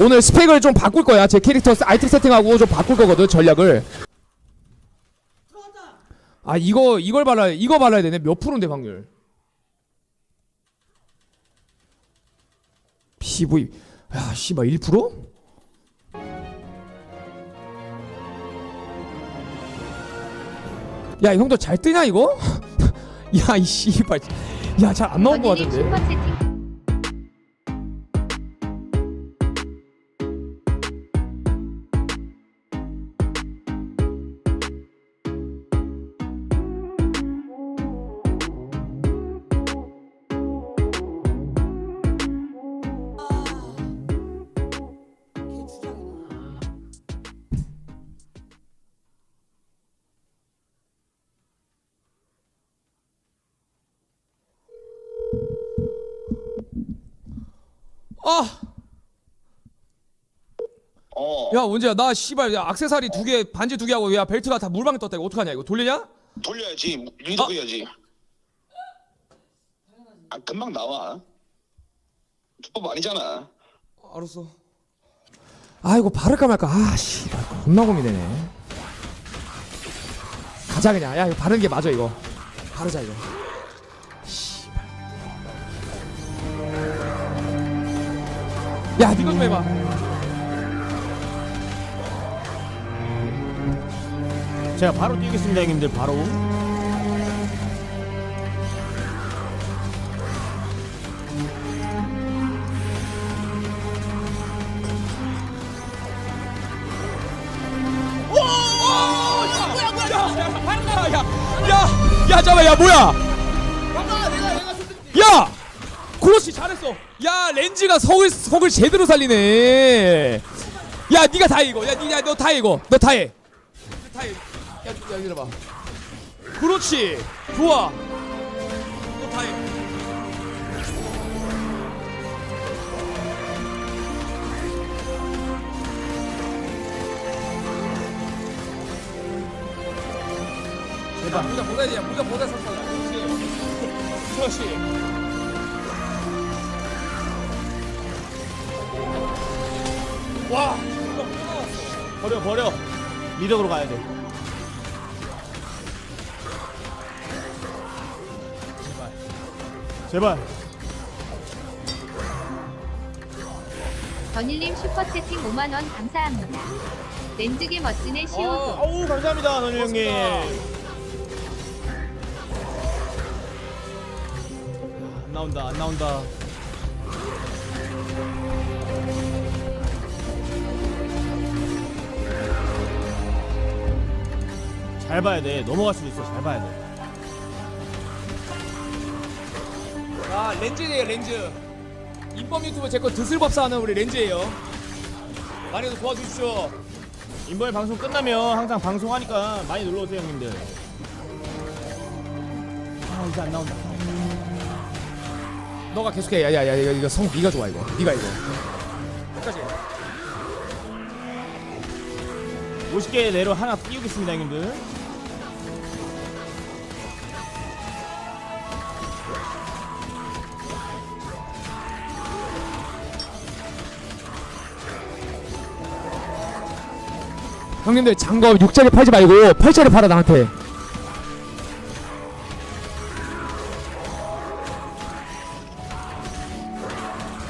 오늘 스펙을 좀 바꿀 거야. 제 캐릭터 세- 아이템 세팅하고 좀 바꿀 거거든 전략을. 아 이거 이걸 발라 이거 발라야 되네. 몇 프로인데 확률? PV 야 씨발 1%? 야 형도 잘 뜨냐 이거? 야이 씨발 야 잘 안 나온 거 같은데. 아, 어야 언제야? 나 씨발 야 악세사리 두 개, 반지 두 개 하고 야 벨트가 다 물방에 떴다. 이거 어떡하냐? 이거 돌리냐? 돌려야지 어? 리더 해야지 아 금방 나와 두법 아니잖아 알았어. 아 이거 바를까 말까. 아 씨발 겁나 고민되네. 가자 그냥. 야 이거 바르는 게 맞아 이거. 바르자 이거. 야 니가 좀 해봐. 제가 바로 뛰겠습니다 형님들 바로 그렇지 잘했어. 야 렌즈가 석을 석을 제대로 살리네. 야 니가 다 해, 이거. 야 니야 너다 해, 이거. 너 다 해. 다 해. 야, 야 기다려봐. 그렇지. 좋아. 너 다 해. 제발 모자 돼. 모자 벗어 샀어. 그렇지. 그렇지. 와. 버려 버려. 미덕으로 가야 돼. 제발. 건일님 슈퍼 채팅 5만 원 감사합니다. 렌즈기 멋지네 아, 시우도 아우 감사합니다 너희 형님. 안 나온다 안 나온다 잘 봐야 돼. 넘어갈 수도 있어. 잘 봐야 돼. 아 렌즈예요 렌즈. 인범 유튜브 제거 드슬밥사 하는 우리 렌즈예요. 많이 좀 도와주십시오. 인버의 방송 끝나면 항상 방송하니까 많이 놀러 오세요 형님들. 아 이제 안 나온다. 너가 계속해. 야야야 이거, 이거 성 네가 좋아 이거. 네가 이거. 끝까지 50개 내로 하나 띄우겠습니다 형님들 형님들 장거 6짜리 팔지 말고 8짜리 팔아 나한테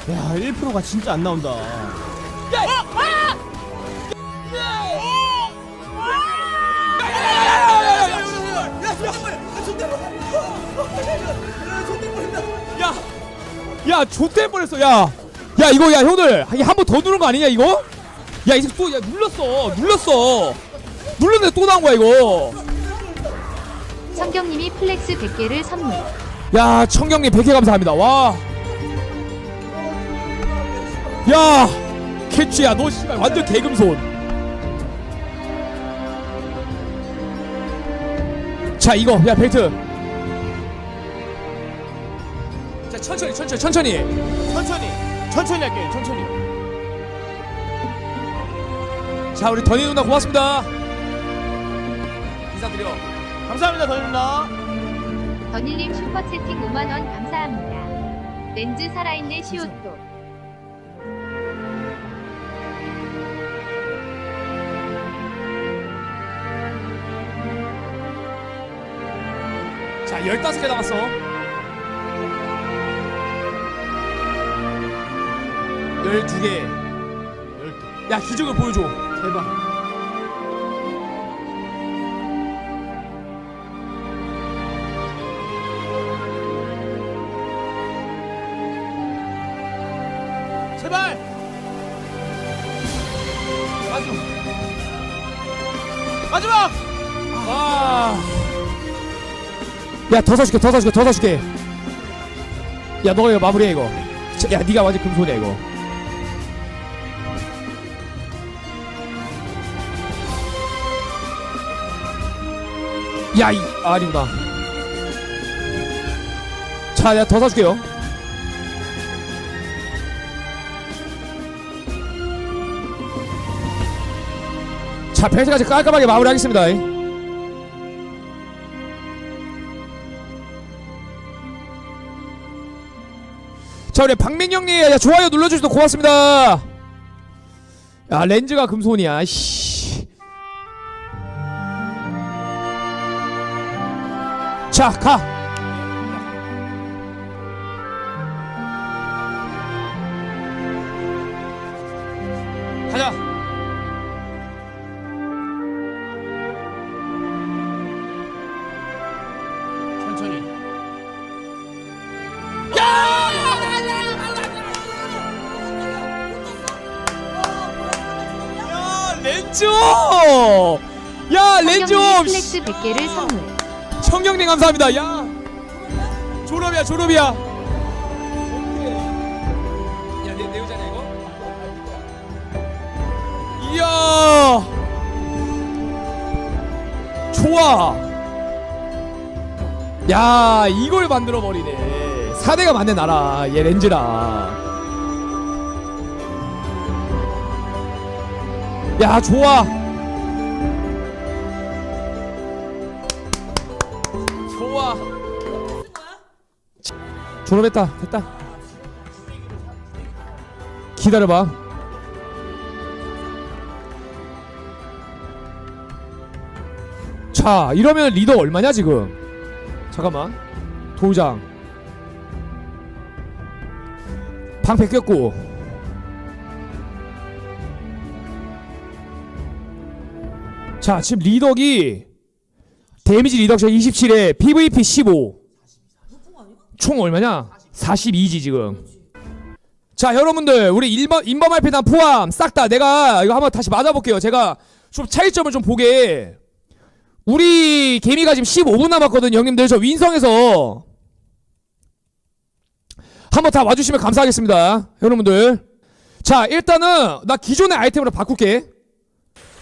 야 1%가 진짜 안 나온다 야! 야 좆될 뻔했어 야! 야 이거 야 형들 한 번 더 누른 거 아니냐 이거? 야 이제 또야 눌렀어 눌렀어 눌렀는데 또 나온 거야 이거 성경님이 플렉스 100개를 선물 야 청경님 100개 감사합니다 와. 야 캐치야 너 씨발 완전 개금손. 자 이거 야 벨트. 자 천천히 천천히 천천히. 천천히 천천히 할게요 천천히 자 우리 던이 누나 고맙습니다. 인사드려. 감사합니다 던이 누나. 던이님 슈퍼채팅 5만원 감사합니다. 렌즈 살아있네 시옷도. 자 15개 남았어. 12개 야 기적을 보여줘. 대박. 제발. 마지막. 마지막. 아. 야 더 사줄게 더 사줄게 더 사줄게. 야 너가 이거 마무리해 이거. 자, 야 네가 완전 금손이야 이거. 야, 이, 아, 아니구나. 자, 내가 더 사줄게요. 자, 벨트까지 깔끔하게 마무리하겠습니다. 자, 우리 박민영님, 야, 좋아요 눌러주셔서 고맙습니다. 야, 렌즈가 금손이야, 씨. 자, 가. 가자. 천천히. 야, 렌즈! 야, 렌즈! 플렉스 100개를 선물. 청경님 감사합니다. 야. 졸업이야, 졸업이야. 야, 내, 내 의자냐, 이거? 이야. 좋아. 야, 이걸 만들어 버리네. 4대가 맞네, 나라. 얘 렌즈라. 야. 좋아. 졸업했다. 됐다. 기다려봐. 자, 이러면 리더 얼마냐 지금? 잠깐만. 도장. 방 베꼈고. 자, 지금 리덕이 데미지 리덕션 27에 PVP 15. 총 얼마냐? 42지 지금. 자 여러분들 우리 인범 인범 RP단 포함 싹 다 내가 이거 한번 다시 맞아볼게요. 제가 좀 차이점을 좀 보게. 우리 개미가 지금 15분 남았거든요, 형님들. 저 윈성에서 한번 다 와주시면 감사하겠습니다, 여러분들. 자 일단은 나 기존의 아이템으로 바꿀게.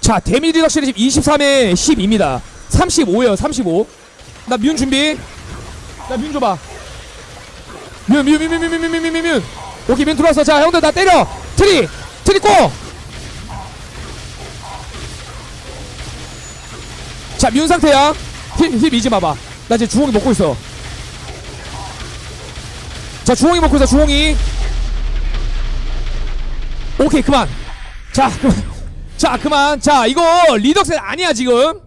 자 데미지 리덕션이 지금 23에 12입니다. 35예요, 35. 나 뮨 준비. 나 뮨 줘봐. 뮨, 뮨, 뮨, 뮨, 뮨, 뮨, 뮨, 뮨, 뮨, 뮨. 오케이, 뮨 들어왔어. 자, 형들 나 때려. 트리, 트리 꼬. 자, 뮨 상태야. 힐, 힐 미지 마봐. 나 지금 주홍이 먹고 있어. 자, 주홍이 먹고 있어, 주홍이. 오케이, 그만. 자, 그만. 자, 그만. 자, 이거 리덕스 아니야, 지금.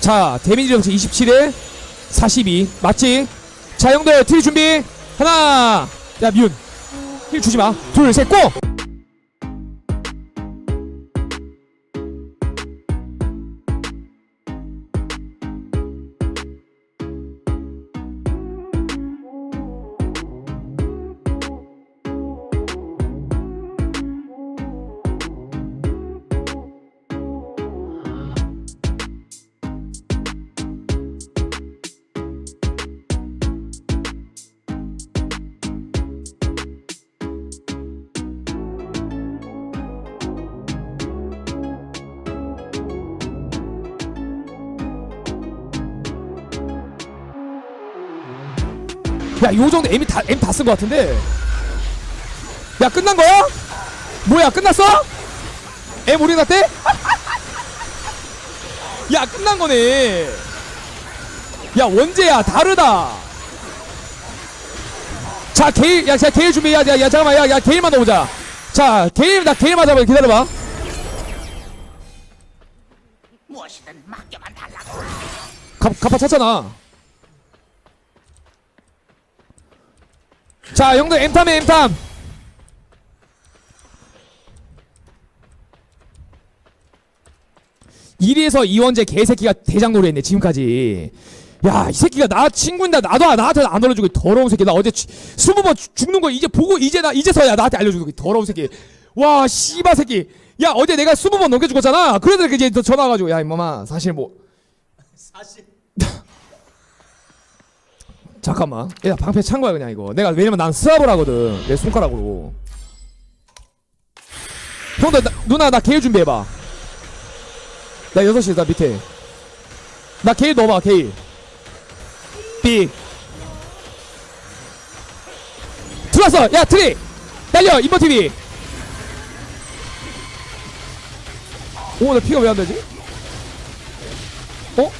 자, 데미지 리덕스 27에 42. 맞지? 자, 형들, 트리 준비. 하나. 야, 미운. 힐 주지 마. 둘, 셋, 고! 야, 요 정도 M이 다, M 다 쓴 것 같은데? 야, 끝난 거야? 뭐야, 끝났어? M 우리 났대? 야, 끝난 거네. 야, 원재야, 다르다. 자, 게일, 야, 자, 게일 준비, 야, 야, 야, 잠깐만, 야, 야, 게일 만나보자. 자, 게일, 나 게일 맞아봐, 기다려봐. 무엇이든 맡겨만 달라고. 갑 갑파 찼잖아 자 형들 엠탐해 엠탐. 이리에서 이원재 개새끼가 대장놀이 했네 지금까지. 야 이 새끼가 나 친구인데 나도 나한테 안 알려주고 이 더러운 새끼. 나 어제 쥐- 스무 번 죽- 죽는 거 이제 보고 이제 나 이제서야 나한테 알려주고 이 더러운 새끼. 와 씨바 새끼. 야 어제 내가 스무 번 넘겨 죽었잖아. 그래서 이제 너 전화 와가지고 야 임마마. 사실 뭐. 사실 잠깐만. 야 방패 찬 거야 그냥 이거. 내가 왜냐면 난 스왑을 하거든. 내 손가락으로. 형들 나, 누나 나 게일 준비해봐. 나 6시 나 밑에. 나 게일 넣어봐 게일. 삑 들어왔어! 야 트리! 달려! 인버티비! 오나 피가 왜 안 되지? 어?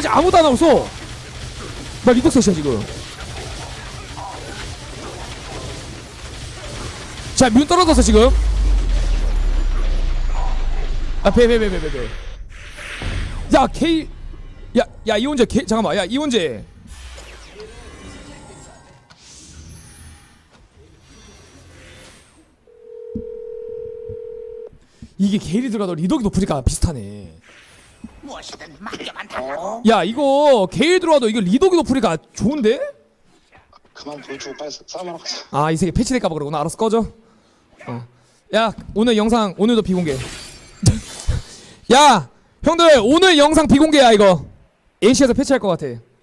지금 아무도 안 나왔어. 나 리독셋이야 지금. 자, 문 떨어졌어 지금. 아, 배, 배, 배, 배, 배, 배. 야, K, 야, 야, 이원재, K, 잠깐만, 야, 이원재. 이게 게일이 들어가도 리덕이 높으니까 비슷하네. 어? 야 이거 게일 들어와도 이거 리독이 높으니까 좋은데? 그만 보여주고 빨리 싸움하러 가자. 아 이 새끼 패치 될까봐 그러구나 알았어 꺼져 어. 야 오늘 영상 오늘도 비공개 야 형들 오늘 영상 비공개야 이거 NC에서 패치할 것 같아